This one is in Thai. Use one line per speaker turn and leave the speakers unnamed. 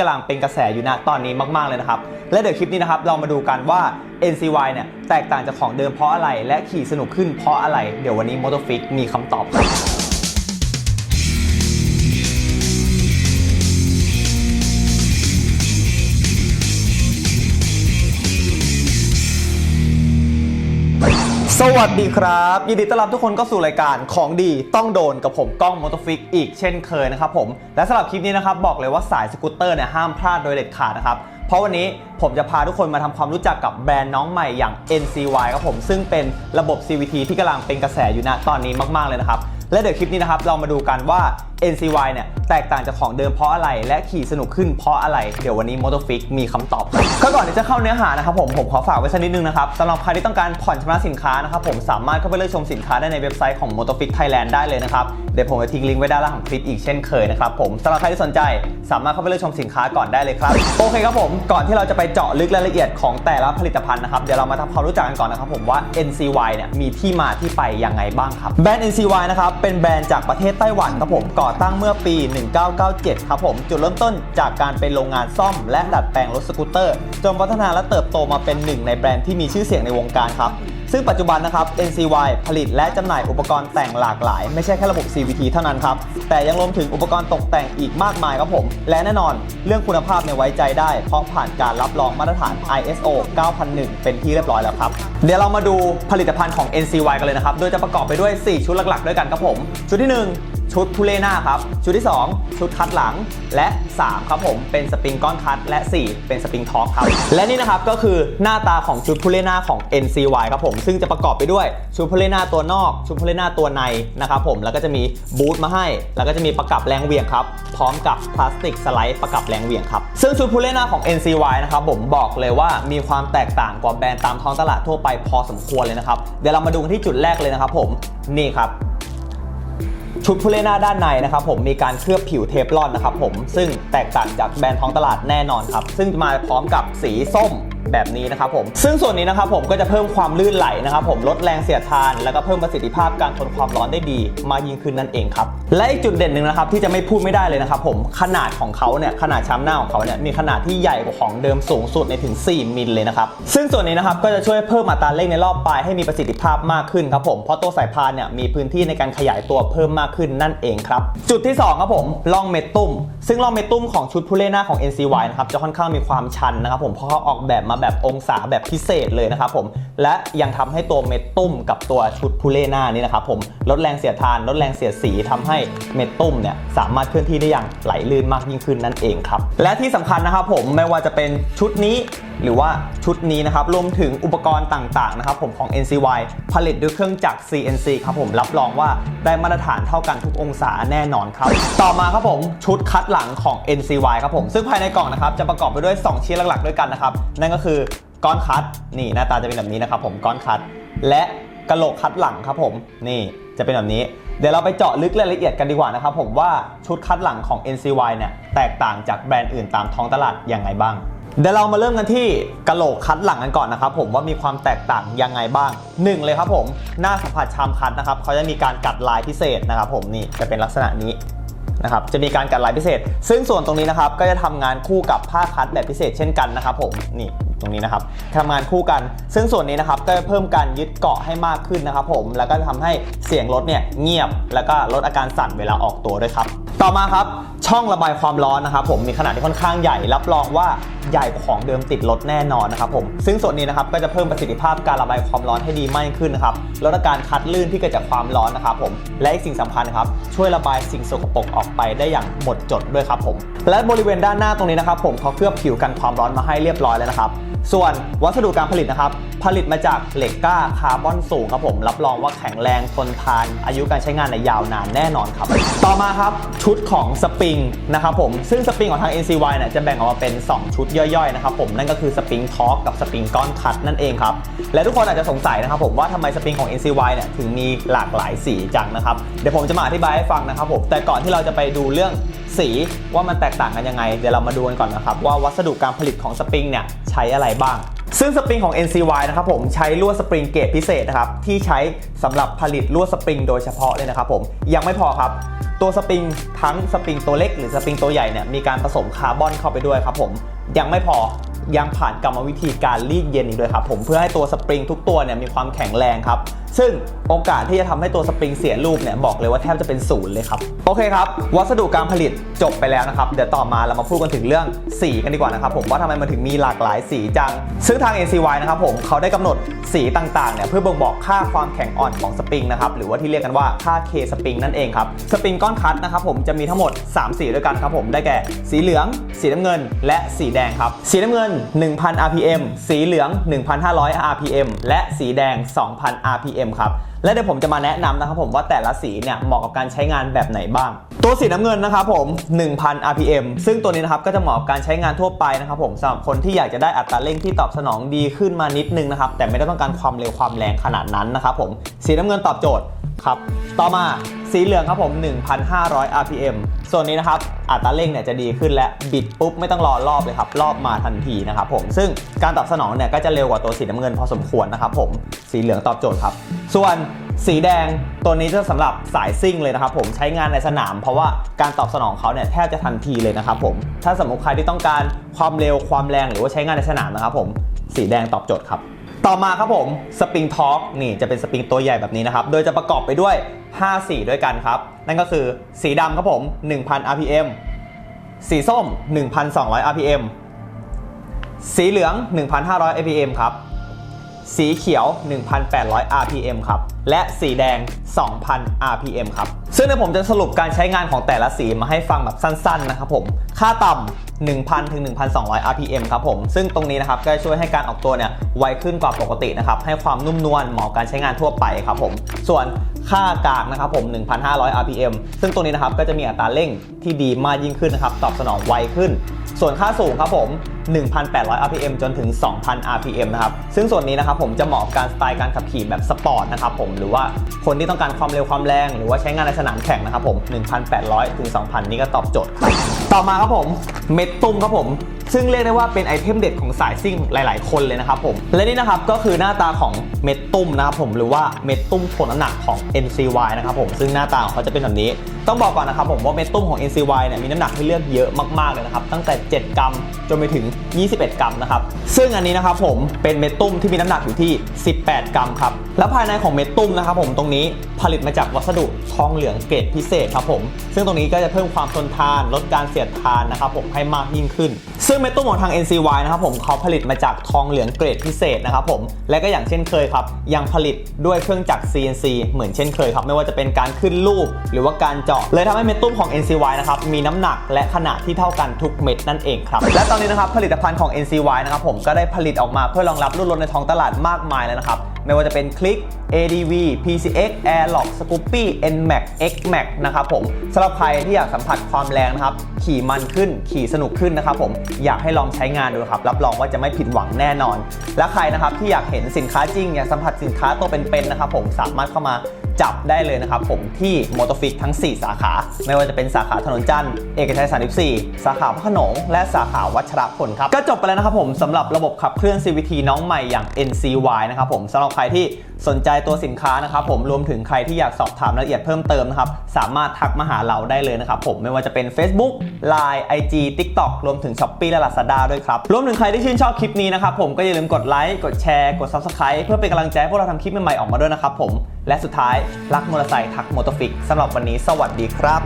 กำลังเป็นกระแสอยู่นะตอนนี้มาก ๆ เลยนะครับ และเดี๋ยวคลิปนี้นะครับเรามาดูกันว่า NCY เนี่ยแตกต่างจากของเดิมเพราะอะไร และขี่สนุกขึ้นเพราะอะไร เดี๋ยววันนี้ Motofix มีคำตอบครับ สวัสดีครับ ยินดีต้อนรับทุกคนก็สู่รายการของดีต้องโดนกับผมก้องมอเตอร์ฟิกอีกเช่นเคยนะครับผม และสำหรับคลิปนี้นะครับ บอกเลยว่าสายสกูตเตอร์เนี่ยห้ามพลาดโดยเด็ดขาดนะครับ เพราะวันนี้ ผมจะพาทุกคนมาทำความรู้จักกับแบรนด์น้องใหม่อย่าง NCY ครับผม ซึ่งเป็นระบบ CVT ที่กำลังเป็นกระแสอยู่ณตอนนี้มาก ๆ เลยนะครับ และเดี๋ยวคลิปนี้นะครับเรามาดูกันว่า NCY เนี่ยแตกต่างจากของเดิมเพราะอะไร และขี่สนุกขึ้นเพราะอะไร เดี๋ยววันนี้ Motofix มีคำตอบครับก็ก่อนที่จะเข้าเนื้อหานะครับผมผมขอฝากไว้สักนิดนึงนะครับสำหรับใครที่ต้องการผ่อนชำระสินค้านะครับผมสามารถเข้าไปเลือกชมสินค้าได้ในเว็บไซต์ของ Motofix Thailand ได้เลยนะครับเดี๋ยวผมจะทิ้งลิงก์ไว้ด้านล่างของคลิปอีกเช่นเคยนะครับผมสำหรับใครที่สนใจ สามารถเข้าไปเลือกชมสินค้าก่อนได้เลยครับโอเคครับผมก่อนที่เราจะไปเจาะลึกรายละเอียดของแต่ละผลิตภัณฑ์นะครับเดี๋ยวเรามาทำความรู้จักกันก่อนนะครับผมว่า NCY เนี่ยมีที่มาที่ไปยังไงบ้างครับแบรนด์ NCY นะครับเป็นแบรนด์จากประเทศไต้หวันครับผมก่อตั้งเมื่อปี 1997 ครับผมจุดเริ่มต้นจากการเป็นโรงงานซ่อม และดัดแปลงรถสกูตเตอร์จนพัฒนาและเติบโตมาเป็นหนึ่งในแบรนด์ที่มีชื่อเสียงในวงการครับ ซึ่งปัจจุบันนะครับ NCY ผลิตและจำหน่ายอุปกรณ์แต่งหลากหลาย ไม่ใช่แค่ระบบ CVT เท่านั้นครับ แต่ยังรวมถึงอุปกรณ์ตกแต่งอีกมากมายครับผม และแน่นอนเรื่องคุณภาพเนี่ยไว้ใจได้ เพราะผ่านการรับรองมาตรฐาน ISO 9001 เป็นที่เรียบร้อยแล้วครับ เดี๋ยวเรามาดูผลิตภัณฑ์ของ NCY กันเลยนะครับ โดยจะประกอบไปด้วย 4 ชุดหลักๆ ด้วยกันครับผม ชุดที่ 1 ชุดทุเลหน้าครับ ชุดที่ 2 ชุดคัดหลังและ 3 ครับผมเป็นสปริงก้อนคัดและ 4 เป็นสปริงท็อปครับ และนี่นะครับก็คือหน้าตาของชุดทุเลหน้าของ NCY ครับผมซึ่งจะประกอบไปด้วยชุดทุเลหน้าตัวนอก ชุดทุเลหน้าตัวในนะครับผมแล้วก็จะมีบูทมาให้ แล้วก็จะมีประกับแรงเหวี่ยงครับ พร้อมกับพลาสติกสไลด์ประกับแรงเหวี่ยงครับซึ่งชุดทุเลหน้าของ NCY นะครับผมบอกเลยว่ามีความแตกต่างกว่าแบรนด์ตามท้องตลาดทั่วไปพอสมควรเลยนะครับเดี๋ยวเรามาดูกันที่จุดแรกเลยนะครับผมนี่ครับ ชุดผู้เล่นหน้าด้านในนะครับผมมีการเคลือบผิวเทฟลอนนะครับผมซึ่งแตกต่างจากแบรนด์ท้องตลาดแน่นอนครับซึ่งมาพร้อมกับสีส้ม แบบนี้นะครับผมซึ่งส่วนนี้นะครับผมก็จะเพิ่มความลื่นไหลนะครับผมลดแรงเสียดทาน แล้วก็เพิ่มประสิทธิภาพการทนความร้อนได้ดี มากยิ่งขึ้นนั่นเองครับและอีกจุดเด่นหนึ่งนะครับที่จะไม่พูดไม่ได้เลยนะครับผมขนาดของเขาเนี่ยขนาดช้ำหน้าของเขาเนี่ยมีขนาดที่ใหญ่กว่าของเดิมสูงสุดในถึง 4 มิลเลยนะครับซึ่งส่วนนี้นะครับก็จะช่วยเพิ่มอัตราเร่งในรอบปลายให้มีประสิทธิภาพมากขึ้นครับผมเพราะตัวสายพานเนี่ยมีพื้นที่ในการขยายตัวเพิ่มมากขึ้นนั่นเองครับจุดที่2ครับผมล่องเมดตุ้ม ซึ่งล่องเมดตุ้มของชุดผู้เล่นหน้าของ NCY นะครับจะค่อนข้างมีความชันนะครับผมเพราะเขาออกแบบมาแบบองศาแบบพิเศษเลยนะครับผมและยังทำให้ตัวเม็ดตุ้มกับตัวชุดพูเล่นหน้านี่นะครับผมลดแรงเสียดทานลดแรงเสียดสีทำให้เม็ดตุ้มเนี่ยสามารถเคลื่อนที่ได้อย่างไหลลื่นมากยิ่งขึ้นนั่นเองครับและที่สำคัญนะครับผมไม่ว่าจะเป็นชุดนี้ หรือว่าชุดนี้นะครับรวมถึงอุปกรณ์ต่างๆนะครับผมของ NCY ผลิตด้วยเครื่องจักร CNC ครับผมรับรองว่าได้มาตรฐานเท่ากันทุกองศาแน่นอนครับ ต่อมาครับผมชุดคัดหลังของ NCY ครับผมซึ่งภายในกล่องนะครับจะประกอบไปด้วย 2 ชิ้นหลักๆ ด้วยกันนะครับนั่นก็คือก้อนคัดนี่หน้าตาจะเป็นแบบนี้นะครับผมก้อนคัด และกระโหลกคัดหลังครับผมนี่จะเป็นแบบนี้ เดี๋ยวเราไปเจาะลึกรายละเอียดกันดีกว่านะครับผมว่าชุดคัดหลังของ NCY เนี่ยแตกต่างจากแบรนด์อื่นตามท้องตลาดอยังไงบ้าง เดี๋ยวเรามาเริ่มกันที่กะโหลกคัดหลังกันก่อนนะครับผมว่ามีความแตกต่างยังไงบ้างหนึ่งเลยครับผม หน้าสัมผัสชามคัดนะครับเขาจะมีการกัดลายพิเศษนะครับผมนี่จะเป็นลักษณะนี้นะครับจะมีการกัดลายพิเศษ ซึ่งส่วนตรงนี้นะครับก็จะทำงานคู่กับผ้าคัดแบบพิเศษเช่นกันนะครับผมนี่ ตรงนี้นะครับทำงานคู่กัน ซึ่งส่วนนี้นะครับก็จะเพิ่มการยึดเกาะให้มากขึ้นนะครับผมแล้วก็ทำให้เสียงรถเนี่ยเงียบ แล้วก็ลดอาการสั่นเวลาออกตัวด้วยครับต่อมาครับช่องระบายความร้อนนะครับผมมีขนาดที่ค่อนข้างใหญ่รับรองว่าใหญ่ของเดิมติดรถแน่นอนนะครับผมซึ่งส่วนนี้นะครับก็จะเพิ่มประสิทธิภาพการระบายความร้อนให้ดีมากขึ้นนะครับลดอาการคัดลื่นที่เกิดจากความร้อนนะครับผมและอีกสิ่งสำคัญครับช่วยระบายสิ่งสกปรกออกไปได้อย่างหมดจดด้วยครับผมและบริเวณด้านหน้าตรงนี้นะครับผมเขาเคลือบผิวกันความร้อนมาให้เรียบร้อยแล้วนะครับส่วนวัสดุการผลิตนะครับ ผลิตมาจากเหล็กก้าคาร์บอนสูงครับผม รับรองว่าแข็งแรงทนทาน อายุการใช้งานในยาวนานแน่นอนครับ ต่อมาครับ ชุดของสปริงนะครับผม ซึ่งสปริงของทาง NCY เนี่ยจะแบ่งออกมาเป็น 2 ชุดย่อยๆนะครับผม นั่นก็คือสปริงทอร์กกับสปริงก้อนคัดนั่นเองครับ และทุกคนอาจจะสงสัยนะครับผมว่าทำไมสปริงของ NCY เนี่ยถึงมีหลากหลายสีจังนะครับ เดี๋ยวผมจะมาอธิบายให้ฟังนะครับผม แต่ก่อนที่เราจะไปดูเรื่อง สีว่ามันแตกต่างกันยังไง เดี๋ยวเรามาดูกันก่อนนะครับ ว่าวัสดุการผลิตของสปริงเนี่ยใช้อะไรบ้าง ซึ่งสปริงของ NCY นะครับผมใช้ลวดสปริงเกรดพิเศษนะครับที่ใช้สำหรับผลิตลวดสปริงโดยเฉพาะเลยนะครับผมยังไม่พอครับตัวสปริงทั้งสปริงตัวเล็กหรือสปริงตัวใหญ่เนี่ยมีการผสมคาร์บอนเข้าไปด้วยครับผมยังไม่พอยังผ่านกรรมวิธีการรีดเย็นอีกด้วยครับผมเพื่อให้ตัวสปริงทุกตัวเนี่ยมีความแข็งแรงครับ ซึ่งโอกาสที่จะทำให้ตัวสปริงเสียรูปเนี่ยบอกเลยว่าแทบจะเป็นศูนย์เลยครับ โอเคครับ วัสดุการผลิตจบไปแล้วนะครับ เดี๋ยวต่อมาเรามาพูดกันถึงเรื่องสีกันดีกว่านะครับผมว่าทำไมมันถึงมีหลากหลายสีจัง ซึ่งทาง NCY นะครับผมเขาได้กำหนดสีต่างๆเนี่ยเพื่อบ่งบอกค่าความแข็งอ่อนของสปริงนะครับหรือว่าที่เรียกกันว่าค่า K สปริงนั่นเองครับสปริงก้อนคัดนะครับผมจะมีทั้งหมด 3 สีด้วยกันครับผมได้แก่สีเหลือง สีน้ำเงิน และสีแดงครับสีน้ำเงิน 1,000 RPM สีเหลือง 1,500 RPM และสีแดง 2,000 RPM ครับ และเดี๋ยวผมจะมาแนะนำนะครับผมว่าแต่ละสีเนี่ยเหมาะกับการใช้งานแบบไหนบ้าง ตัวสีน้ำเงินนะครับผม 1,000 RPM ซึ่งตัวนี้นะครับก็จะเหมาะกับการใช้งานทั่วไปนะครับผมสำหรับคนที่อยากจะได้อัตราเร่งที่ตอบสนองดีขึ้นมานิดนึงนะครับแต่ไม่ได้ต้องการความเร็วความแรงขนาดนั้นนะครับผมสีน้ำเงินตอบโจทย์ครับต่อมาสีเหลืองครับผม 1,500 RPM ส่วนนี้นะครับ อัตราเร่งเนี่ยจะดีขึ้นและบิดปุ๊บไม่ต้องรอรอบเลยครับ รอบมาทันทีนะครับผม ซึ่งการตอบสนองเนี่ยก็จะเร็วกว่าตัวสีน้ำเงินพอสมควรนะครับผม สีเหลืองตอบโจทย์ครับ ส่วน สีแดงตัวนี้จะสำหรับสายซิ่งเลยนะครับผมใช้งานในสนาม เพราะว่าการตอบสนองเขาเนี่ยแทบจะทันทีเลยนะครับผมถ้าสมมติใครที่ต้องการความเร็วความแรงหรือว่าใช้งานในสนามนะครับผมสีแดงตอบโจทย์ครับ ต่อมาครับผมสปริงทอร์กนี่จะเป็นสปริงตัวใหญ่แบบนี้นะครับ โดยจะประกอบไปด้วย 5 สีด้วยกันครับ นั่นก็คือสีดำครับผม 1,000 RPM สีส้ม 1,200 RPM สีเหลือง 1,500 RPM ครับ สีเขียว 1,800 RPM ครับ และสีแดง 2,000 RPM ครับ ซึ่งเดี๋ยวผมจะสรุปการใช้งานของแต่ละสีมาให้ฟังแบบสั้นๆนะครับผม ค่าต่ำ1,000 ถึง 1,200 RPM ครับผม ซึ่งตรงนี้นะครับก็จะช่วยให้การออกตัวเนี่ยไวขึ้นกว่าปกตินะครับ ให้ความนุ่มนวลเหมาะการใช้งานทั่วไปครับผม ส่วนค่ากลากนะครับผม 1,500 RPM ซึ่งตรงนี้นะครับก็จะมีอัตราเร่งที่ดีมากยิ่งขึ้นนะครับ ตอบสนองไวขึ้น ส่วนค่าสูงครับผม 1,800 RPM จนถึง 2,000 RPM นะครับ ซึ่งส่วนนี้นะครับผมจะเหมาะกับการสไตล์การขับขี่แบบสปอร์ตนะครับผม หรือว่าคนที่ต้องการความเร็วความแรง หรือว่าใช้งานในสนามแข่งนะครับผม 1,800 ถึง 2,000 นี่ก็ตอบโจทย์ครับ ต่อมาครับผม เม็ดตุ้มครับผม ซึ่งเรียกได้ว่าเป็นไอเทมเด็ดของสายซิ่งหลาย ๆ คนเลยนะครับผมและนี่นะครับก็คือหน้าตาของเม็ดตุ้มนะครับผมหรือว่าเม็ดตุ้มถ่วงน้ำหนักของ NCY นะครับผมซึ่งหน้าตาของเขาจะเป็นแบบนี้ ต้องบอกก่อนนะครับผมว่าเม็ดตุ้มของ NCY เนี่ยมีน้ำหนักให้เลือกเยอะมากๆเลยนะครับตั้งแต่ 7 กรัมจนไปถึง 21 กรัมนะครับซึ่งอันนี้นะครับผมเป็นเม็ดตุ้มที่มีน้ำหนักอยู่ที่ 18 กรัมครับและภายในของเม็ดตุ้มนะครับผมตรงนี้ผลิตมาจากวัสดุทองเหลืองเกรดพิเศษครับผมซึ่งตรงนี้ก็จะเพิ่มความทนทานลดการเสียดทานนะครับผมให้มากยิ่งขึ้น ซึ่งเม็ดตุ้มของทาง NCY นะครับผมเขาผลิตมาจากทองเหลืองเกรดพิเศษนะครับผมและก็อย่างเช่นเคยครับ ยังผลิตด้วยเครื่องจักร CNC เหมือนเช่นเคยครับ ไม่ว่าจะเป็นการขึ้นรูป หรือว่าการเจาะ เลยทำให้เม็ดตุ้มของ NCY นะครับมีน้ำหนักและขนาดที่เท่ากันทุกเม็ดนั่นเองครับและตอนนี้นะครับผลิตภัณฑ์ของ NCY นะครับผมก็ได้ผลิตออกมาเพื่อรองรับรุ่นรถในท้องตลาดมากมายแล้วนะครับ ไม่ว่าจะเป็นคลิก ADV PCX Airlock Scoopy NMAX XMAX นะครับผมสำหรับใครที่อยากสัมผัสความแรงนะครับ ขี่มันขึ้น ขี่สนุกขึ้นนะครับผมอยากให้ลองใช้งานดูครับ รับรองว่าจะไม่ผิดหวังแน่นอน และใครนะครับที่อยากเห็นสินค้าจริงอยากสัมผัสสินค้าตัวเป็นๆนะครับผมสามารถเข้ามา จับได้เลยนะครับผมที่มอเตอร์ฟิกทั้ง 4 สาขา ไม่ว่าจะเป็นสาขาถนนจันทร์เอกชัย 34 สาขาพระขนง และสาขาวัชรพลครับ ก็จบไปแล้วนะครับผมสำหรับระบบขับเคลื่อน CVT น้องใหม่อย่าง NCY นะครับผมสำหรับใครที่สนใจตัวสินค้านะครับผมรวมถึงใครที่อยากสอบถามรายละเอียดเพิ่มเติมนะครับสามารถทักมาหาเราได้เลยนะครับผมไม่ว่าจะเป็น Facebook Line IG TikTok รวมถึง Shopee และ Lazada ด้วยครับ รวมถึงใครที่ชื่นชอบคลิปนี้นะครับผมก็อย่าลืมกดไลค์กดแชร์กด Subscribe เพื่อเป็นกำลังใจให้พวกเราทำคลิปใหม่ๆออกมาด้วยนะครับผมและสุดท้ายรักมอเตอร์ไซค์ทักมอเตอร์ฟิกสำหรับวันนี้สวัสดีครับ